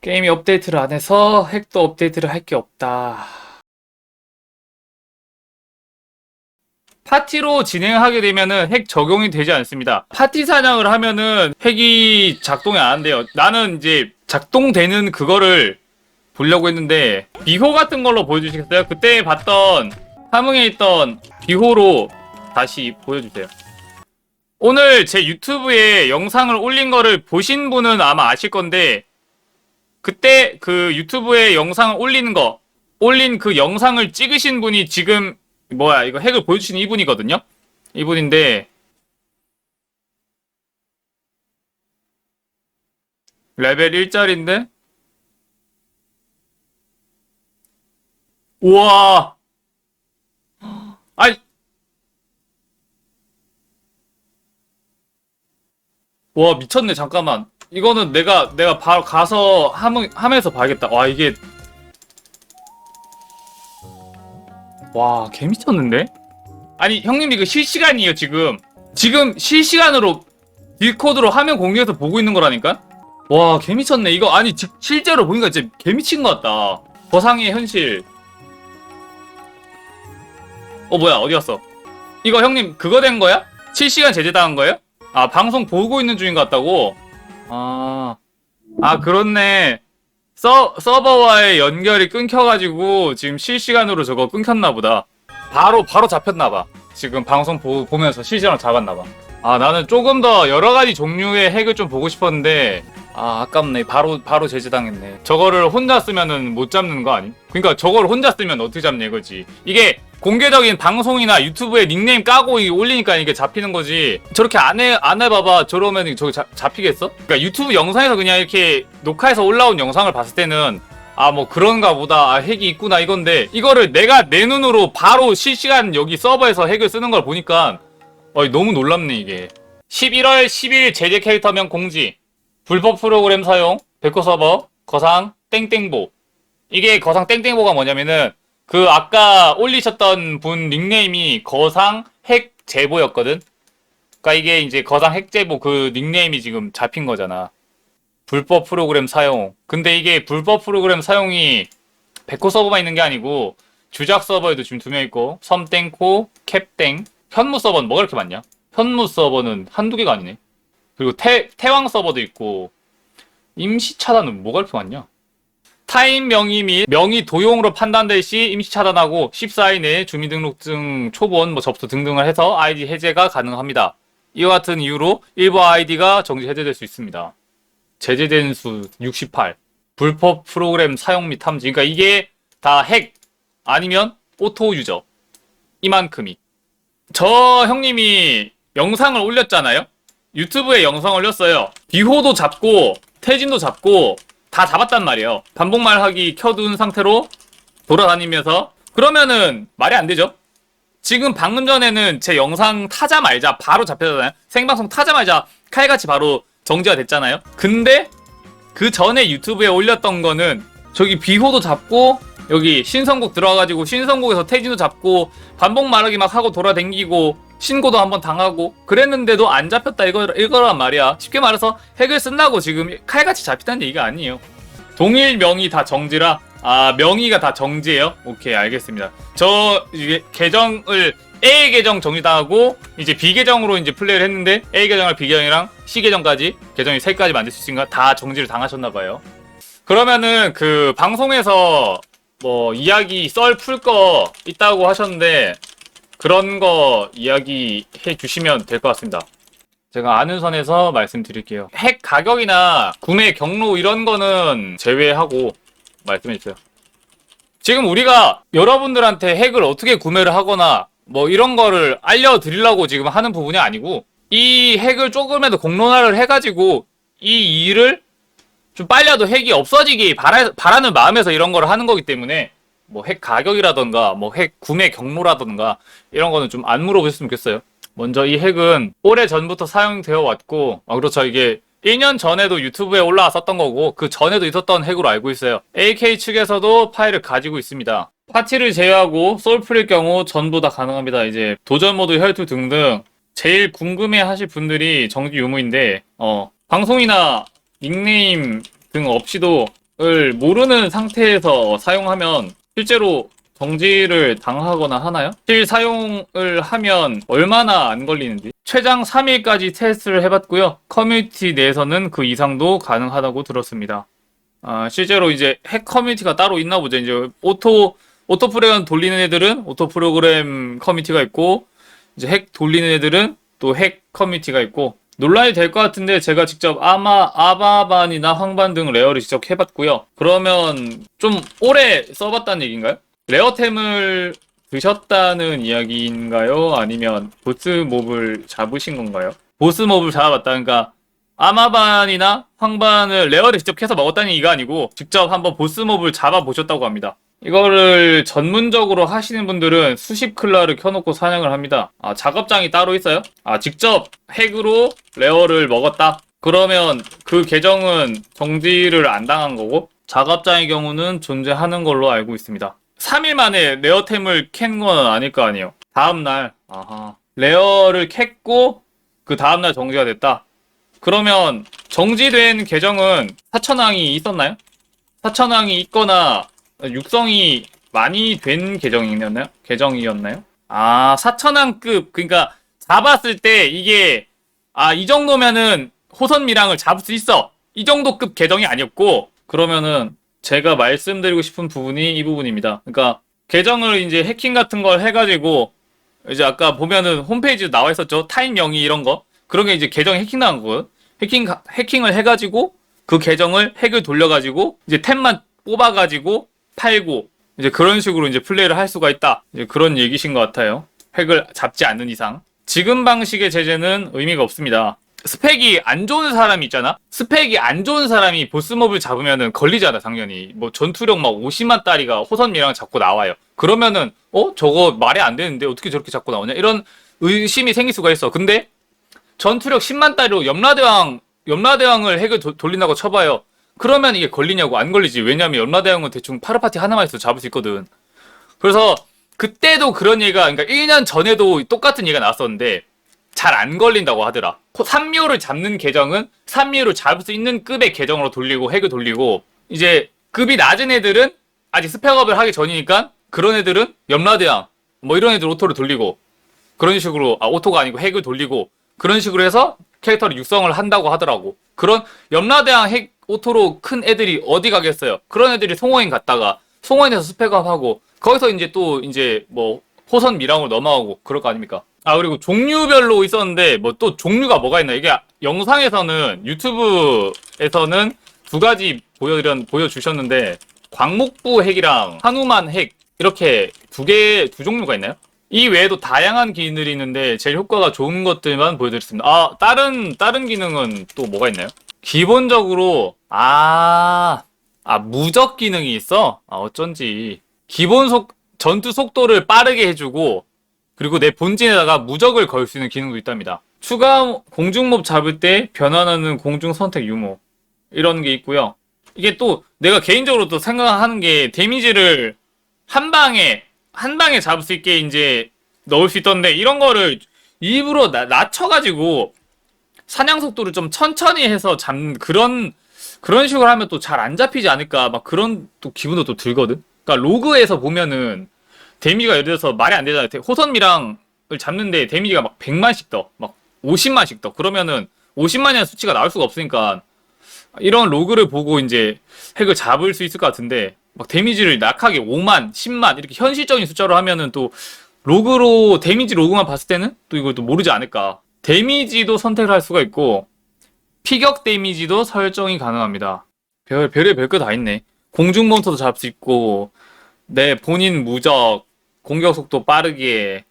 게임이 업데이트를 안 해서 핵도 업데이트를 할 게 없다. 파티로 진행하게 되면은 핵 적용이 되지 않습니다. 파티 사냥을 하면은 핵이 작동이 안 돼요. 나는 이제 작동되는 그거를 보려고 했는데 비호 같은 걸로 보여주시겠어요? 그때 봤던 함흥에 있던 비호로 다시 보여주세요. 오늘 제 유튜브에 영상을 올린 거를 보신 분은 아마 아실 건데 그때 그 유튜브에 영상을 올리는 거 올린 그 영상을 찍으신 분이 지금 뭐야 이거 핵을 보여주신 이분이거든요. 이분인데 레벨 1짜리인데? 우와! 아니 와 미쳤네 잠깐만 이거는 내가 내가 바로 가서 함, 함에서 봐야겠다. 와 이게. 와 개미쳤는데? 아니 형님 이거 실시간이에요 지금. 지금 실시간으로 딜코드로 화면 공유해서 보고 있는 거라니까? 와 개미쳤네. 이거 아니 지- 실제로 보니까 진짜 개미친 것 같다. 거상의 현실. 어 뭐야 어디 갔어? 이거 형님 그거 된 거야? 실시간 제재당한 거예요? 아 방송 보고 있는 중인 것 같다고? 아, 아 그렇네. 서, 서버와의 연결이 끊겨가지고 지금 실시간으로 저거 끊겼나 보다. 바로 바로 잡혔나 봐. 지금 방송 보, 보면서 실시간으로 잡았나 봐 아 나는 조금 더 여러 가지 종류의 핵을 좀 보고 싶었는데 아 아깝네. 바로 바로 제재당했네. 저거를 혼자 쓰면은 못 잡는 거 아니? 그러니까 저거를 혼자 쓰면 어떻게 잡냐 이거지. 이게 공개적인 방송이나 유튜브에 닉네임 까고 올리니까 이게 잡히는 거지. 저렇게 안 해 안 해봐봐. 저러면 저거 잡, 잡히겠어? 그러니까 유튜브 영상에서 그냥 이렇게 녹화해서 올라온 영상을 봤을 때는 아 뭐 그런가 보다. 아 핵이 있구나 이건데 이거를 내가 내 눈으로 바로 실시간 여기 서버에서 핵을 쓰는 걸 보니까 어 너무 놀랍네 이게. 11월 10일 제재 캐릭터명 공지. 불법 프로그램 사용, 백호 서버, 거상, 땡땡보. 이게 거상 땡땡보가 뭐냐면은 그 아까 올리셨던 분 닉네임이 거상 핵 제보였거든. 그러니까 이게 이제 거상 핵 제보 그 닉네임이 지금 잡힌 거잖아. 불법 프로그램 사용. 근데 이게 불법 프로그램 사용이 백호 서버만 있는 게 아니고 주작 서버에도 지금 두 명 있고 섬땡코, 캡땡, 현무 서버는 뭐가 이렇게 많냐? 현무 서버는 한두 개가 아니네. 그리고 태, 태왕 서버도 있고 임시 차단은 뭐가 이렇게 많냐? 타인 명의 및 명의 도용으로 판단될 시 임시 차단하고 14일 내에 주민등록증 초본 뭐 접수 등등을 해서 아이디 해제가 가능합니다. 이와 같은 이유로 일부 아이디가 정지 해제될 수 있습니다. 제재된 수 68. 불법 프로그램 사용 및 탐지. 그러니까 이게 다 핵 아니면 오토 유저 이만큼이. 저 형님이 영상을 올렸잖아요. 유튜브에 영상 올렸어요. 비호도 잡고 태진도 잡고 다 잡았단 말이에요. 반복말 하기 켜둔 상태로 돌아다니면서 그러면은 말이 안 되죠. 지금 방금 전에는 제 영상 타자말자 바로 잡혔잖아요. 생방송 타자말자 칼같이 바로 정지가 됐잖아요. 근데 그 전에 유튜브에 올렸던 거는 저기 비호도 잡고 여기 신성국 들어가가지고 신성국에서 태진도 잡고 반복 말하기 막 하고 돌아댕기고 신고도 한번 당하고 그랬는데도 안 잡혔다 이거 이거란 말이야. 쉽게 말해서 핵을 쓴다고 지금 칼같이 잡히다는 얘기가 아니에요. 동일 명의 다 정지라 아 명의가 다 정지예요. 오케이 알겠습니다. 저 이게 계정을 A 계정 정지당하고 이제 B 계정으로 이제 플레이를 했는데 A 계정을 B 계정이랑 C 계정까지 계정이 세 가지 만들 수 있으니까 다 정지를 당하셨나 봐요. 그러면은 그 방송에서 뭐 이야기 썰 풀 거 있다고 하셨는데 그런 거 이야기 해 주시면 될 것 같습니다. 제가 아는 선에서 말씀드릴게요. 핵 가격이나 구매 경로 이런 거는 제외하고 말씀해 주세요. 지금 우리가 여러분들한테 핵을 어떻게 구매를 하거나 뭐 이런 거를 알려드리려고 지금 하는 부분이 아니고 이 핵을 조금이라도 공론화를 해가지고 이 일을 좀 빨리라도 핵이 없어지기 바라, 바라는 마음에서 이런 거를 하는 거기 때문에 뭐 핵 가격이라던가 뭐 핵 구매 경로라던가 이런 거는 좀 안 물어보셨으면 좋겠어요. 먼저 이 핵은 오래 전부터 사용되어 왔고 아 그렇죠 이게 1년 전에도 유튜브에 올라왔었던 거고 그 전에도 있었던 핵으로 알고 있어요. AK 측에서도 파일을 가지고 있습니다. 파티를 제외하고 솔플일 경우 전부 다 가능합니다. 이제 도전 모드 혈투 등등 제일 궁금해 하실 분들이 정지 유무인데 어 방송이나 닉네임 등 없이도 을 모르는 상태에서 사용하면 실제로 정지를 당하거나 하나요? 실 사용을 하면 얼마나 안 걸리는지 최장 3일까지 테스트를 해봤고요. 커뮤니티 내에서는 그 이상도 가능하다고 들었습니다. 아, 실제로 이제 핵 커뮤니티가 따로 있나 보죠. 이제 오토 오토 프로그램 돌리는 애들은 오토 프로그램 커뮤니티가 있고 이제 핵 돌리는 애들은 또 핵 커뮤니티가 있고 논란이 될 것 같은데 제가 직접 아마 아바반이나 황반 등 레어를 직접 해봤고요. 그러면 좀 오래 써봤다는 얘기인가요? 레어템을 드셨다는 이야기인가요? 아니면 보스 몹을 잡으신 건가요? 보스 몹을 잡아봤다. 그러니까 아마반이나 황반을 레어를 직접 캐서 먹었다는 얘기가 아니고 직접 한번 보스 몹을 잡아보셨다고 합니다. 이거를 전문적으로 하시는 분들은 수십 클라를 켜놓고 사냥을 합니다. 아, 작업장이 따로 있어요? 아, 직접 핵으로 레어를 먹었다? 그러면 그 계정은 정지를 안 당한 거고, 작업장의 경우는 존재하는 걸로 알고 있습니다. 3일 만에 레어템을 캔 건 아닐 거 아니에요. 다음날, 아하. 레어를 캤고, 그 다음날 정지가 됐다. 그러면 정지된 계정은 사천왕이 있었나요? 사천왕이 있거나 육성이 많이 된 계정이었나요? 계정이었나요? 아, 사천왕급. 그러니까 잡았을 때 이게 아, 이 정도면은 호선 미랑을 잡을 수 있어. 이 정도급 계정이 아니었고 그러면은 제가 말씀드리고 싶은 부분이 이 부분입니다. 그러니까 계정을 이제 해킹 같은 걸 해가지고 이제 아까 보면은 홈페이지 나와 있었죠. 타임 영이 이런 거. 그런 게 이제 계정 해킹 당한 거예요. 해킹 해킹을 해가지고 그 계정을 핵을 돌려가지고 이제 템만 뽑아가지고 팔고 이제 그런 식으로 이제 플레이를 할 수가 있다. 이제 그런 얘기신 것 같아요. 핵을 잡지 않는 이상. 지금 방식의 제재는 의미가 없습니다. 스펙이 안 좋은 사람이 있잖아? 스펙이 안 좋은 사람이 보스몹을 잡으면은 걸리잖아, 당연히. 뭐 전투력 막 50만 따리가 호선미랑 잡고 나와요. 그러면은, 어? 저거 말이 안 되는데 어떻게 저렇게 잡고 나오냐? 이런 의심이 생길 수가 있어. 근데 전투력 10만 따리로 염라대왕, 염라대왕을 핵을 도- 돌린다고 쳐봐요. 그러면 이게 걸리냐고 안 걸리지. 왜냐면 염라대왕은 대충 파르파티 하나만 있어도 잡을 수 있거든. 그래서 그때도 그런 얘기가, 그러니까 1년 전에도 똑같은 얘기가 나왔었는데 잘 안 걸린다고 하더라. 산미호를 잡는 계정은 산미호를 잡을 수 있는 급의 계정으로 돌리고 핵을 돌리고 이제 급이 낮은 애들은 아직 스펙업을 하기 전이니까 그런 애들은 염라대왕 뭐 이런 애들 오토를 돌리고 그런 식으로 아 오토가 아니고 핵을 돌리고 그런 식으로 해서 캐릭터를 육성을 한다고 하더라고. 그런 염라대왕 핵 오토로 큰 애들이 어디 가겠어요? 그런 애들이 송호인 갔다가 송호인에서 스펙업하고 거기서 이제 또 이제 뭐 호선 미랑으로 넘어가고 그럴 거 아닙니까? 아 그리고 종류별로 있었는데 뭐 또 종류가 뭐가 있나 이게 영상에서는 유튜브에서는 두 가지 보여드렸 보여주셨는데 광목부 핵이랑 한우만 핵 이렇게 두 개 두 종류가 있나요? 이 외에도 다양한 기능들이 있는데 제일 효과가 좋은 것들만 보여드렸습니다. 아 다른 다른 기능은 또 뭐가 있나요? 기본적으로 아, 아 무적 기능이 있어? 아 어쩐지 기본 속 전투 속도를 빠르게 해주고 그리고 내 본진에다가 무적을 걸 수 있는 기능도 있답니다. 추가 공중몹 잡을 때 변환하는 공중 선택 유무 이런 게 있고요. 이게 또 내가 개인적으로 또 생각하는 게 데미지를 한 방에 한 방에 잡을 수 있게 이제 넣을 수 있던데 이런 거를 일부러 나- 낮춰가지고 사냥 속도를 좀 천천히 해서 잡는 그런 그런 식으로 하면 또 잘 안 잡히지 않을까 막 그런 또 기분도 또 들거든. 그러니까 로그에서 보면은 데미지가 예를 들어서 말이 안 되잖아요. 호선미랑을 잡는데 데미지가 막 100만씩 떠. 막 50만씩 떠. 그러면은 50만이라는 수치가 나올 수가 없으니까 이런 로그를 보고 이제 핵을 잡을 수 있을 것 같은데 막 데미지를 낙하게 5만, 10만 이렇게 현실적인 숫자로 하면은 또 로그로 데미지 로그만 봤을 때는 또 이걸 또 모르지 않을까. 데미지도 선택을 할 수가 있고 피격 데미지도 설정이 가능합니다. 별 별의 별거 다 있네. 공중 몬스터도 잡을 수 있고 내 본인 무적, 공격 속도 빠르게,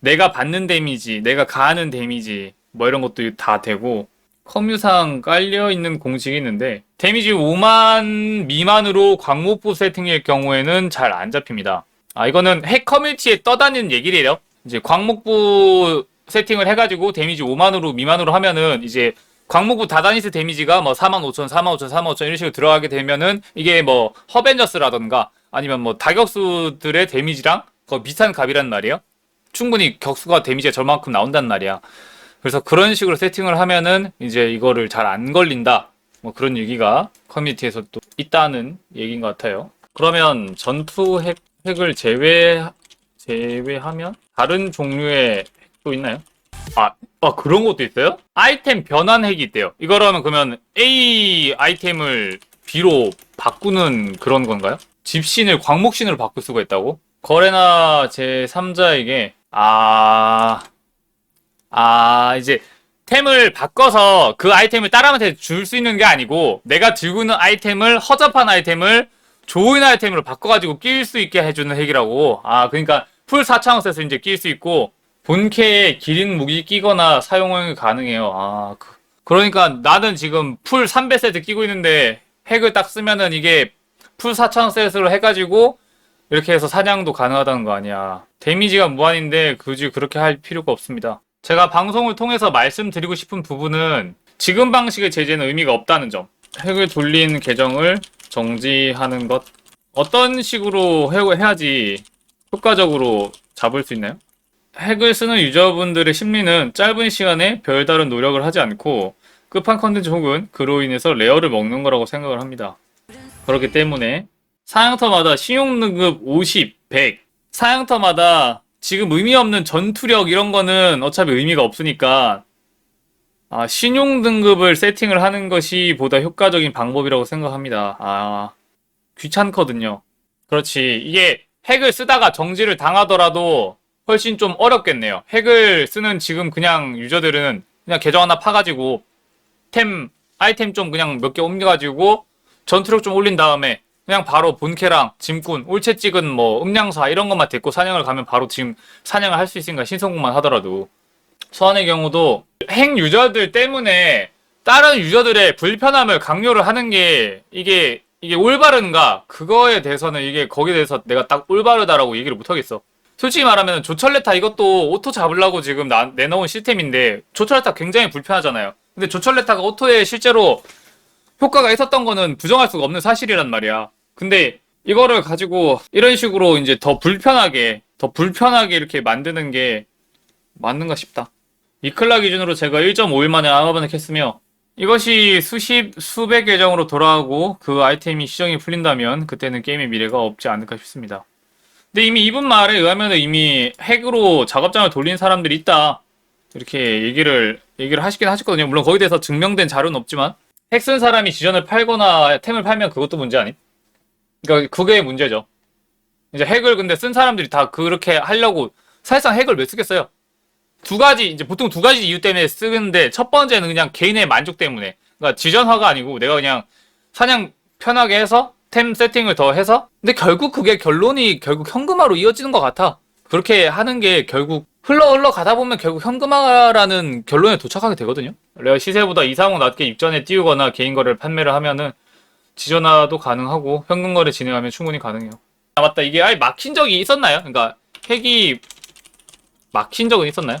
내가 받는 데미지, 내가 가하는 데미지, 뭐 이런 것도 다 되고, 컴유상 깔려 있는 공식이 있는데, 데미지 5만 미만으로 광목부 세팅일 경우에는 잘 안 잡힙니다. 아, 이거는 핵 커뮤니티에 떠다니는 얘기래요. 이제 광목부 세팅을 해가지고 데미지 5만으로 미만으로 하면은 이제 광목부 다다니스 데미지가 뭐 45,000, 45,000, 45,000 이런 식으로 들어가게 되면은 이게 뭐 허벤져스라던가 아니면 뭐 다격수들의 데미지랑 거 비슷한 값이란 말이에요. 충분히 격수가 데미지가 저만큼 나온단 말이야. 그래서 그런 식으로 세팅을 하면은 이제 이거를 잘 안 걸린다. 뭐 그런 얘기가 커뮤니티에서 또 있다는 얘기인 것 같아요. 그러면 전투 핵, 핵을 제외, 제외하면 다른 종류의 핵도 있나요? 아, 아, 그런 것도 있어요? 아이템 변환 핵이 있대요. 이거라면 그러면 A 아이템을 B로 바꾸는 그런 건가요? 집신을 광목신으로 바꿀 수가 있다고? 거래나 제 3자에게, 아, 아, 이제 템을 바꿔서 그 아이템을 다른한테 줄 수 있는 게 아니고 내가 들고 있는 아이템을 허접한 아이템을 좋은 아이템으로 바꿔가지고 끼울 수 있게 해주는 핵이라고. 아, 그러니까 풀 4차원에서 이제 끼울 수 있고 본캐에 기린 무기 끼거나 사용이 가능해요. 아, 그, 그러니까 나는 지금 풀 3배 세트 끼고 있는데 핵을 딱 쓰면은 이게 풀 4차원 세트로 해가지고 이렇게 해서 사냥도 가능하다는 거 아니야. 데미지가 무한인데 굳이 그렇게 할 필요가 없습니다. 제가 방송을 통해서 말씀드리고 싶은 부분은 지금 방식의 제재는 의미가 없다는 점. 핵을 돌린 계정을 정지하는 것. 어떤 식으로 해야지 효과적으로 잡을 수 있나요? 핵을 쓰는 유저분들의 심리는 짧은 시간에 별다른 노력을 하지 않고 끝판 컨텐츠 혹은 그로 인해서 레어를 먹는 거라고 생각을 합니다. 그렇기 때문에 사양터마다 신용 등급 50, 100 사양터마다 지금 의미 없는 전투력 이런 거는 어차피 의미가 없으니까 아, 신용 등급을 세팅을 하는 것이 보다 효과적인 방법이라고 생각합니다. 아, 귀찮거든요. 그렇지. 이게 핵을 쓰다가 정지를 당하더라도 훨씬 좀 어렵겠네요. 핵을 쓰는 지금 그냥 유저들은 그냥 계정 하나 파가지고 템, 아이템 좀 그냥 몇 개 옮겨가지고 전투력 좀 올린 다음에 그냥 바로 본캐랑 짐꾼, 올채 찍은 뭐 음량사 이런 것만 데리고 사냥을 가면 바로 지금 사냥을 할 수 있으니까 신성공만 하더라도 소환의 경우도 핵 유저들 때문에 다른 유저들의 불편함을 강요를 하는 게 이게 이게 올바른가 그거에 대해서는 이게 거기에 대해서 내가 딱 올바르다라고 얘기를 못 하겠어. 솔직히 말하면 조철레타 이것도 오토 잡으려고 지금 나, 내놓은 시스템인데 조철레타 굉장히 불편하잖아요. 근데 조철레타가 오토에 실제로 효과가 있었던 거는 부정할 수가 없는 사실이란 말이야. 근데 이거를 가지고 이런 식으로 이제 더 불편하게 더 불편하게 이렇게 만드는 게 맞는가 싶다. 이클라 기준으로 제가 1.5일 만에 아마번을 캤으며 이것이 수십, 수백 계정으로 돌아가고 그 아이템이 시정이 풀린다면 그때는 게임의 미래가 없지 않을까 싶습니다. 근데 이미 이분 말에 의하면 이미 핵으로 작업장을 돌린 사람들이 있다. 이렇게 얘기를, 얘기를 하시긴 하셨거든요. 물론 거기에 대해서 증명된 자료는 없지만 핵 쓴 사람이 지전을 팔거나 템을 팔면 그것도 문제 아님? 그러니까 그게 문제죠. 이제 핵을 근데 쓴 사람들이 다 그렇게 하려고 사실상 핵을 왜 쓰겠어요? 두 가지 이제 보통 두 가지 이유 때문에 쓰는데 첫 번째는 그냥 개인의 만족 때문에 그러니까 지전화가 아니고 내가 그냥 사냥 편하게 해서 템 세팅을 더 해서 근데 결국 그게 결론이 결국 현금화로 이어지는 것 같아 그렇게 하는 게 결국 흘러 흘러 가다 보면 결국 현금화라는 결론에 도착하게 되거든요 레어 시세보다 2, 3억 낮게 입전에 띄우거나 개인 거래를 판매를 하면은 지전화도 가능하고 현금 거래 진행하면 충분히 가능해요 아 맞다 이게 아예 막힌 적이 있었나요? 그러니까 핵이 막힌 적은 있었나요?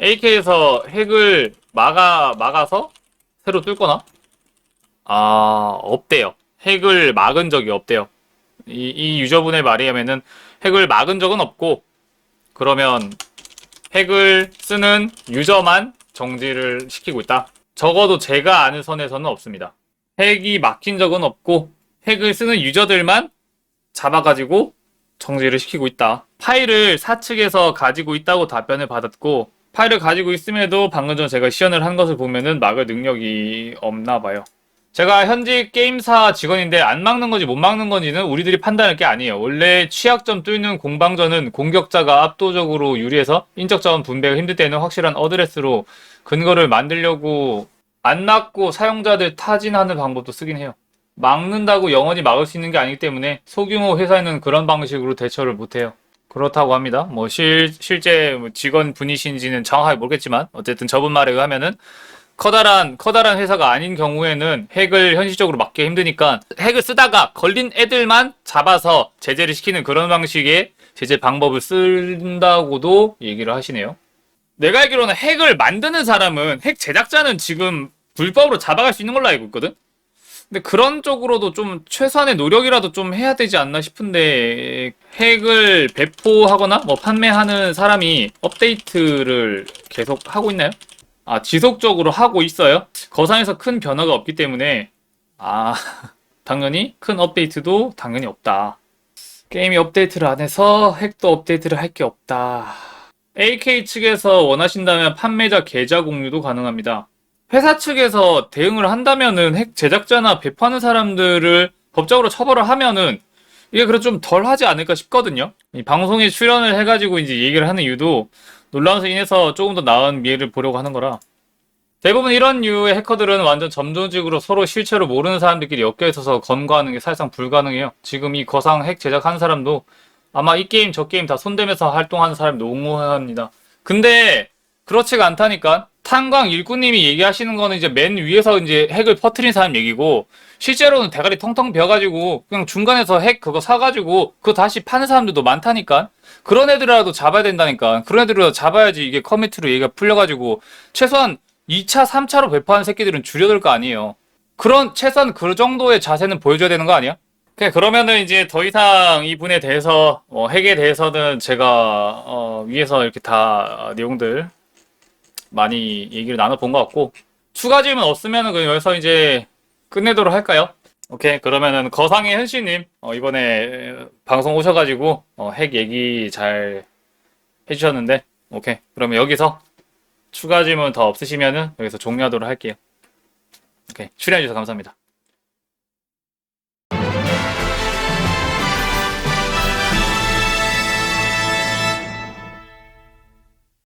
AK에서 핵을 막아, 막아서 새로 뚫거나? 아, 없대요. 핵을 막은 적이 없대요. 이, 이 유저분의 말에 의하면은 핵을 막은 적은 없고, 그러면 핵을 쓰는 유저만 정지를 시키고 있다. 적어도 제가 아는 선에서는 없습니다. 핵이 막힌 적은 없고, 핵을 쓰는 유저들만 잡아가지고 정지를 시키고 있다. 파일을 사측에서 가지고 있다고 답변을 받았고, 파일을 가지고 있음에도 방금 전 제가 시연을 한 것을 보면은 막을 능력이 없나 봐요. 제가 현직 게임사 직원인데 안 막는 건지 못 막는 건지는 우리들이 판단할 게 아니에요. 원래 취약점 뚫는 공방전은 공격자가 압도적으로 유리해서 인적 자원 분배가 힘들 때는 확실한 어드레스로 근거를 만들려고 안 막고 사용자들 타진하는 방법도 쓰긴 해요. 막는다고 영원히 막을 수 있는 게 아니기 때문에 소규모 회사에는 그런 방식으로 대처를 못 해요. 그렇다고 합니다. 뭐 실, 실제 뭐 직원 분이신지는 정확하게 모르겠지만 어쨌든 저분 말에 의하면은 커다란 커다란 회사가 아닌 경우에는 핵을 현실적으로 막기 힘드니까 핵을 쓰다가 걸린 애들만 잡아서 제재를 시키는 그런 방식의 제재 방법을 쓴다고도 얘기를 하시네요. 내가 알기로는 핵을 만드는 사람은 핵 제작자는 지금 불법으로 잡아갈 수 있는 걸로 알고 있거든. 근데 그런 쪽으로도 좀 최소한의 노력이라도 좀 해야 되지 않나 싶은데 핵을 배포하거나 뭐 판매하는 사람이 업데이트를 계속 하고 있나요? 아, 지속적으로 하고 있어요? 거상에서 큰 변화가 없기 때문에, 아, 당연히 큰 업데이트도 당연히 없다. 게임이 업데이트를 안 해서 핵도 업데이트를 할 게 없다. AK 측에서 원하신다면 판매자 계좌 공유도 가능합니다. 회사 측에서 대응을 한다면은 핵 제작자나 배파하는 사람들을 법적으로 처벌을 하면은 이게 그래도 좀 덜 하지 않을까 싶거든요. 이 방송에 출연을 해가지고 이제 얘기를 하는 이유도 논란으로 인해서 조금 더 나은 미래를 보려고 하는 거라. 대부분 이런 류의 해커들은 완전 점조직으로 서로 실체로 모르는 사람들끼리 엮여 있어서 건거하는 게 사실상 불가능해요. 지금 이 거상 핵 제작하는 사람도 아마 이 게임 저 게임 다 손대면서 활동하는 사람이 농후합니다. 근데 그렇지가 않다니까. 탄광 일꾼님이 얘기하시는 거는 이제 맨 위에서 이제 핵을 퍼트린 사람 얘기고 실제로는 대가리 텅텅 비어가지고 그냥 중간에서 핵 그거 사가지고 그거 다시 파는 사람들도 많다니까. 그런 애들이라도 잡아야 된다니까. 그런 애들이라도 잡아야지 이게 커뮤니티로 얘기가 풀려가지고 최소한 2차, 3차로 배포하는 새끼들은 줄여들 거 아니에요. 그런 최소한 그 정도의 자세는 보여줘야 되는 거 아니야? 그러면은 이제 더 이상 이분에 대해서 어, 핵에 대해서는 제가 어, 위에서 이렇게 다 어, 내용들 많이 얘기를 나눠본 것 같고 추가 질문 없으면은 그냥 여기서 이제 끝내도록 할까요? 오케이 그러면은 거상의 현씨님 어, 이번에 방송 오셔가지고 어, 핵 얘기 잘 해주셨는데 오케이 그러면 여기서 추가 질문 더 없으시면은 여기서 종료하도록 할게요. 오케이 출연해주셔서 감사합니다.